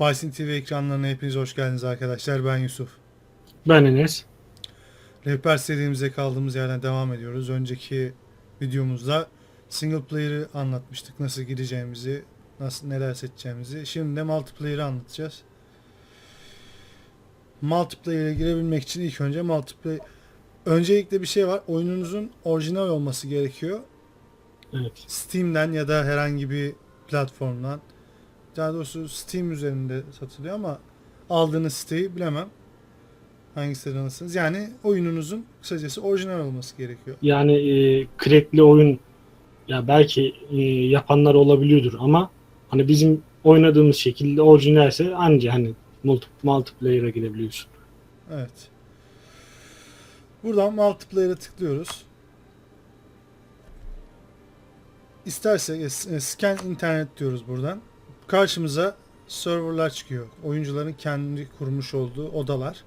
Baysin TV ekranlarına hepiniz hoş geldiniz arkadaşlar. Ben Yusuf. Ben Enes. Rehber serimize kaldığımız yerden devam ediyoruz. Önceki videomuzda single player'ı anlatmıştık. Nasıl gireceğimizi, nasıl neler seçeceğimizi. Şimdi de multiplayer'ı anlatacağız. Multiplayer'e girebilmek için ilk önce multiplayer Öncelikle bir şey var. Oyununuzun orijinal olması gerekiyor. Evet. Steam'den ya da herhangi bir platformdan daha doğrusu Steam üzerinde satılıyor ama aldığınız siteyi bilemem. Hangisinden alırsınız. Yani oyununuzun kısacası orijinal olması gerekiyor. Yani e, crackli oyun ya belki e, yapanlar olabiliyordur ama hani bizim oynadığımız şekilde orijinalse anca hani multi, multiplayer'a girebiliyorsun. Evet. Buradan multiplayer'a tıklıyoruz. İstersek e, scan internet diyoruz buradan. Karşımıza serverlar çıkıyor. Oyuncuların kendi kurmuş olduğu odalar.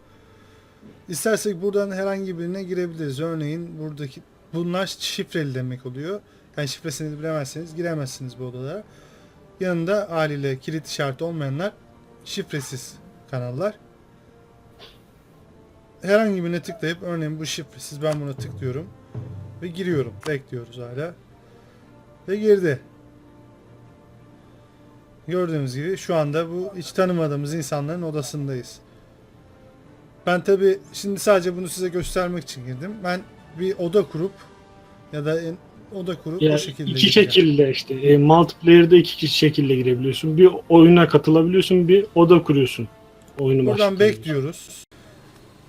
İstersek buradan herhangi birine girebiliriz. Örneğin buradaki bunlar şifreli demek oluyor. Yani şifresini bilemezseniz giremezsiniz bu odalara. Yanında haliyle kilit işareti olmayanlar şifresiz kanallar herhangi birine tıklayıp örneğin bu şifresiz ben buna tıklıyorum ve giriyorum. Bekliyoruz hala. Ve girdi. Gördüğünüz gibi şu anda bu hiç tanımadığımız insanların odasındayız. Ben tabi şimdi sadece bunu size göstermek için girdim. Ben bir oda kurup ya da en- oda kurup Ya o şekilde iki gireceğim. şekilde işte e, multiplayer'da iki kişi şekilde girebiliyorsun. Bir oyuna katılabiliyorsun, bir oda kuruyorsun. Oyunu Buradan bekliyoruz.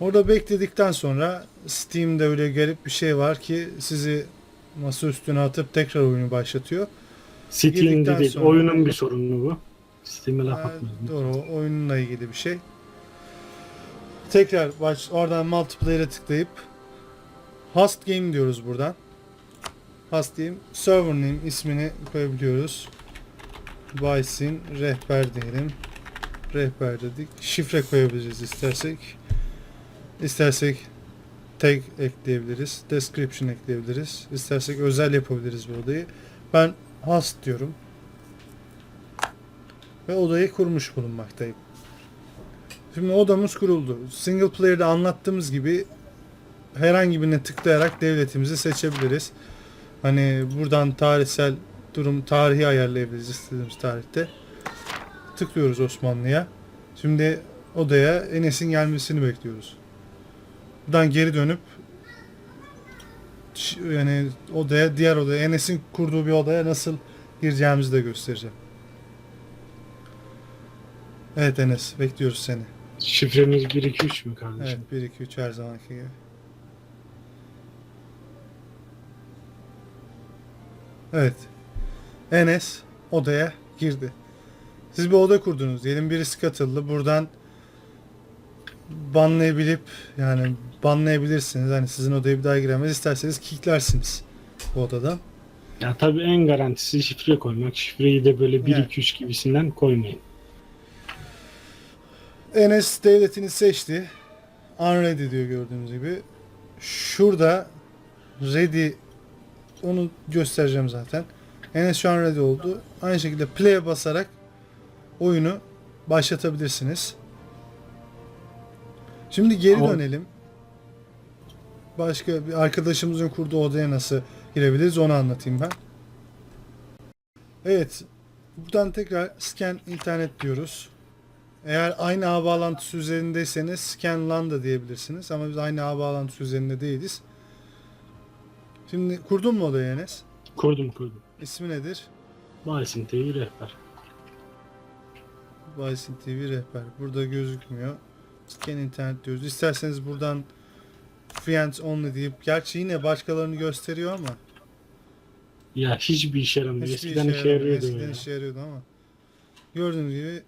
Orada bekledikten sonra Steam'de öyle garip bir şey var ki sizi masa üstüne atıp tekrar oyunu başlatıyor. Steam'de girdikten değil, sonra- oyunun bir sorunu bu. Steam'e laf atmıyorum. doğru o oyunla ilgili bir şey. Tekrar baş, oradan multiplayer'e tıklayıp host game diyoruz buradan. Host game server name ismini koyabiliyoruz. Baysin rehber diyelim. Rehber dedik. Şifre koyabiliriz istersek. İstersek tag ekleyebiliriz. Description ekleyebiliriz. İstersek özel yapabiliriz bu odayı. Ben host diyorum ve odayı kurmuş bulunmaktayım. Şimdi odamız kuruldu. Single player'da anlattığımız gibi herhangi birine tıklayarak devletimizi seçebiliriz. Hani buradan tarihsel durum tarihi ayarlayabiliriz istediğimiz tarihte. Tıklıyoruz Osmanlı'ya. Şimdi odaya Enes'in gelmesini bekliyoruz. Buradan geri dönüp yani odaya diğer odaya Enes'in kurduğu bir odaya nasıl gireceğimizi de göstereceğim. Evet Enes bekliyoruz seni. Şifremiz 1 2 3 mü kardeşim? Evet 1 2 3 her zamanki gibi. Evet. Enes odaya girdi. Siz bir oda kurdunuz. Diyelim birisi katıldı. Buradan banlayabilip yani banlayabilirsiniz. Hani sizin odaya bir daha giremez. İsterseniz kicklersiniz bu odadan. Ya tabii en garantisi şifre koymak. Şifreyi de böyle 1 Evet. 2 3 gibisinden koymayın. Enes devletini seçti. Unready diyor gördüğünüz gibi. Şurada ready onu göstereceğim zaten. Enes şu an ready oldu. Aynı şekilde play'e basarak oyunu başlatabilirsiniz. Şimdi geri Ama- dönelim. Başka bir arkadaşımızın kurduğu odaya nasıl girebiliriz onu anlatayım ben. Evet. Buradan tekrar scan internet diyoruz. Eğer aynı ağ bağlantısı üzerindeyseniz scan LAN da diyebilirsiniz ama biz aynı ağ bağlantısı üzerinde değiliz. Şimdi kurdun mu odayı Enes? Kurdum kurdum. İsmi nedir? Baysin TV rehber. Baysin TV rehber. Burada gözükmüyor. Scan internet diyoruz. İsterseniz buradan friends only deyip gerçi yine başkalarını gösteriyor ama Ya hiçbir işe yaramıyor. hiçbir Eskiden işe yarıyordu Eskiden ya. işe yarıyordu ama gördüğünüz gibi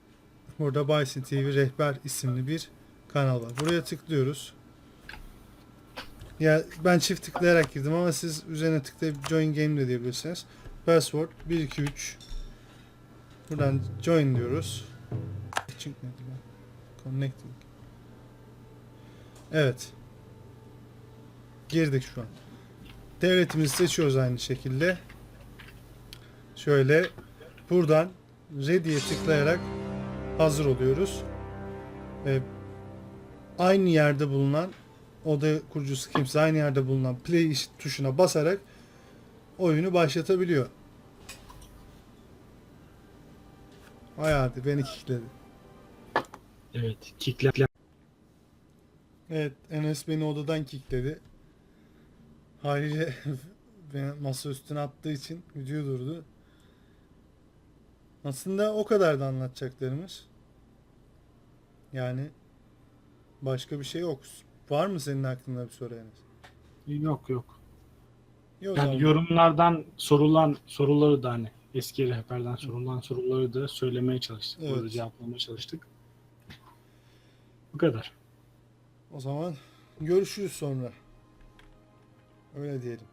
burada Baysin TV rehber isimli bir kanal var. Buraya tıklıyoruz. Ya ben çift tıklayarak girdim ama siz üzerine tıklayıp join game de diyebilirsiniz. Password 123 Buradan join diyoruz. Çıkmadı lan. Connecting. Evet. Girdik şu an. Devletimizi seçiyoruz aynı şekilde. Şöyle buradan ready'ye tıklayarak hazır oluyoruz. Ve aynı yerde bulunan oda kurucusu kimse aynı yerde bulunan play tuşuna basarak oyunu başlatabiliyor. Ay hadi beni kickledi. Evet. Kickle Evet Enes beni odadan kickledi. Haliyle beni masa üstüne attığı için video durdu. Aslında o kadar da anlatacaklarımız. Yani başka bir şey yok. Var mı senin aklında bir soru Enes? yok yok. Yok Yani abi. yorumlardan sorulan soruları da hani eski rehberden sorulan soruları da söylemeye çalıştık. Evet. Cevaplamaya çalıştık. Bu kadar. O zaman görüşürüz sonra. Öyle diyelim.